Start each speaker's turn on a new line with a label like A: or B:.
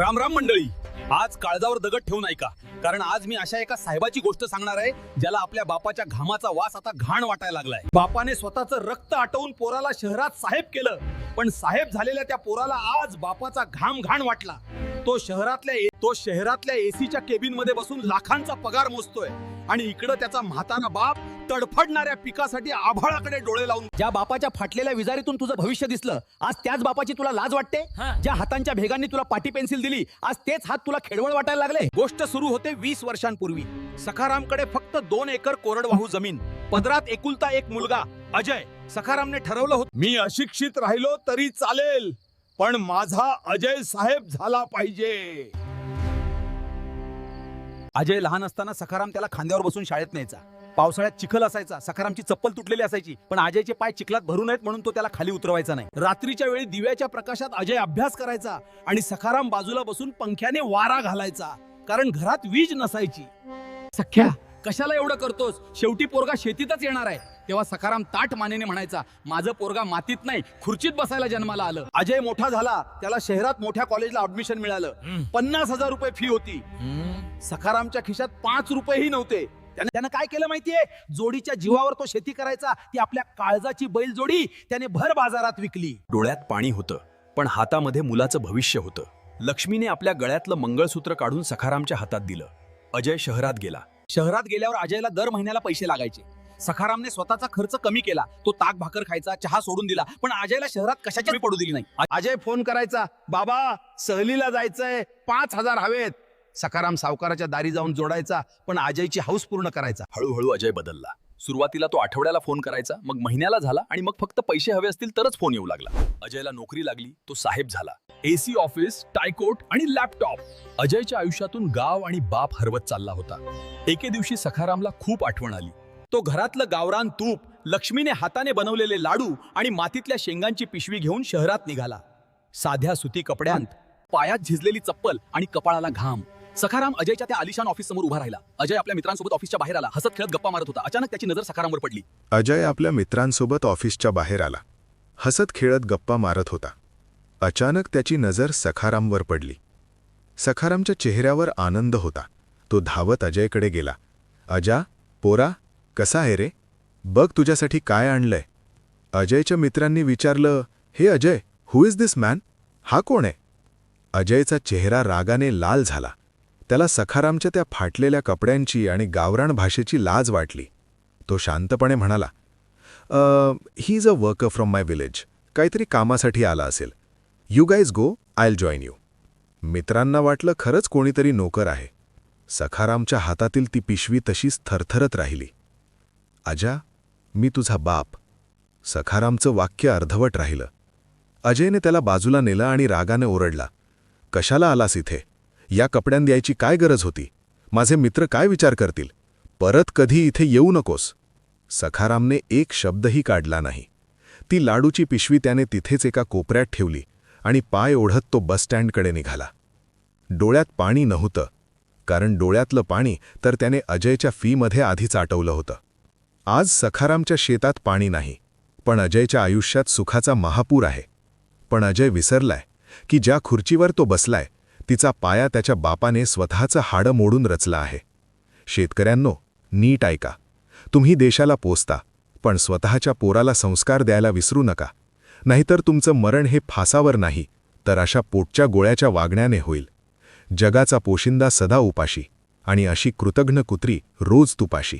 A: राम राम मंडळी. आज काळजावर दगड ठेवून ऐका. कारण आज मी अशा एका साहेबाची गोष्ट सांगणार आहे ज्याला आपल्या बापाच्या घामाचा वास आता घाण वाटायला लागलाय. बापाने स्वतःचं रक्त आटवून पोराला शहरात साहेब केलं पण साहेब झालेल्या त्या पोराला आज बापाचा घाम घाण वाटला. तो शहरातल्या तो शहरातल्या एसीच्या केबिनमध्ये बसून लाखांचा पगार मोजतोय. आणि इकडं त्याचा म्हातारा बाप तडफडणाऱ्या पिकासाठी आभाळाकडे डोळे लावून
B: ज्या बापाच्या फाटलेल्या विजारीतून तुझं भविष्य दिसलं आज त्याच बापाची तुला लाज वाटते? ज्या हातांच्या भेगांनी तुला पाटी पेन्सिल दिली आज तेच हात तुला खेळवळ वाटायला लागले?
A: गोष्ट सुरू होते वीस वर्षांपूर्वी. सखारामकडे फक्त दोन एकर कोरडवाहू जमीन पदरात एकुलता एक मुलगा अजय. सखारामने ठरवलं होतं मी अशिक्षित राहिलो तरी चालेल. पण माझा अजय साहेब झाला पाहिजे. अजय लहान असताना सखाराम त्याला खांद्यावर बसून शाळेत न्यायचा. पावसाळ्यात चिखल असायचा सखारामची चप्पल तुटलेली असायची पण अजयचे पाय चिखलात भरू नयेत म्हणून तो त्याला खाली उतरवायचा नाही. रात्रीच्या वेळी दिव्याच्या प्रकाशात अजय अभ्यास करायचा आणि सखाराम बाजूला बसून पंख्याने वारा घालायचा कारण घरात वीज नसायची. सख्या. कशाला एवढं करतोस? शेवटी पोरगा शेतीतच येणार आहे. तेव्हा सखाराम ताट मानेने म्हणायचा माझं पोरगा मातीत नाही खुर्चीत बसायला जन्माला आलं. अजय मोठा झाला त्याला शहरात मोठ्या कॉलेजला ऍडमिशन मिळालं. पन्नास हजार रुपये फी होती. सखारामच्या खिशात पाच रुपयेही नव्हते. त्याने त्यानं काय केलं माहितीये? जोडीच्या जीवावर तो शेती करायचा ती आपल्या काळजाची बैल जोडी त्याने भर बाजारात विकली.
C: डोळ्यात पाणी होतं पण हातामध्ये मुलाचं भविष्य होतं. लक्ष्मीने आपल्या गळ्यातलं मंगळसूत्र काढून सखारामच्या हातात दिलं. अजय शहरात गेला.
A: शहरात गेल्यावर अजयला दर महिन्याला पैसे लागायचे. सखारामने स्वतःचा खर्च कमी केला. तो ताक भाकर खायचा चहा सोडून दिला. पण अजयला शहरात कशाची पडू दिली नाही. अजय फोन करायचा बाबा सहलीला जायचंय पाच हजार हवेत. सखाराम सावकाराच्या दारी जाऊन जोडायचा पण अजयची हाऊस पूर्ण करायचा.
C: हळूहळू अजय बदलला. सुरुवातीला तो आठवड्याला फोन करायचा मग महिन्याला झाला आणि मग फक्त पैसे हवे असतील तरच फोन येऊ लागला. अजयला नोकरी लागली तो साहेब झाला. एसी ऑफिस टायकोट आणि लॅपटॉप अजयच्या आयुष्यातून गाव आणि बाप हरवत चालला होता. एके दिवशी सखारामला खूप आठवण आली.
A: तो घरातलं गावरान तूप लक्ष्मीने हाताने बनवलेले लाडू आणि मातीतल्या शेंगांची पिशवी घेऊन शहरात निघाला. साध्या सुती कपड्यांत पायात झिजलेली चप्पल आणि कपाळाला घाम. सखाराम अजयच्या त्या आलिशान ऑफिस समोर उभा राहिला. अजय आपल्या मित्रांसोबत ऑफिसच्या बाहेर आला. हसत खेळत गप्पा मारत होता. अचानक त्याची नजर सखारामवर पडली.
D: अजय आपल्या मित्रांसोबत ऑफिसच्या बाहेर आला. हसत खेळत गप्पा मारत होता. अचानक त्याची नजर सखारामवर पडली. सखारामच्या चेहऱ्यावर आनंद होता. तो धावत अजयकडे गेला. अजा पोरा कसा आहे रे? बघ तुझ्यासाठी काय आणलंय. अजयच्या मित्रांनी विचारलं हे Ajay who is this man हा कोण आहे? अजयचा चेहरा रागाने लाल झाला. त्याला सखारामच्या त्या फाटलेल्या कपड्यांची आणि गावराण भाषेची लाज वाटली. तो शांतपणे म्हणाला he is a worker from my village काहीतरी कामासाठी आला असेल. You guys go I'll join you मित्रांना वाटलं खरंच कोणीतरी नोकर आहे. सखारामच्या हातातील ती पिशवी तशीच थरथरत राहिली. अजा मी तुझा बाप. सखारामचं वाक्य अर्धवट राहिलं. अजयने त्याला बाजूला नेलं आणि रागाने ओरडला. कशाला आलास इथे? या कपड्यां द्यायची काय गरज होती? माझे मित्र काय विचार करतील? परत कधी इथे येऊ नकोस? सखारामने एक शब्दही काढला नाही. ती लाडूची पिशवी त्याने तिथेच एका कोपऱ्यात ठेवली आणि पाय ओढत तो बसस्टँडकडे निघाला. डोळ्यात पाणी नव्हतं. कारण डोळ्यातलं पाणी तर त्याने अजयच्या फीमध्ये आधीच आटवलं होतं. आज सखारामच्या शेतात पाणी नाही पण अजयच्या आयुष्यात सुखाचा महापूर आहे. पण अजय विसरलाय की ज्या खुर्चीवर तो बसलाय तिचा पाया त्याच्या बापाने स्वतःचं हाडं मोडून रचलं आहे. शेतकऱ्यांनो नीट ऐका. तुम्ही देशाला पोचता पण स्वतःच्या पोराला संस्कार द्यायला विसरू नका. नाहीतर तुमचं मरण हे फासावर नाही तर अशा पोटच्या गोळ्याच्या वागण्याने होईल. जगाचा पोशिंदा सदा उपाशी आणि अशी कृतघ्न कुत्री रोज तुपाशी.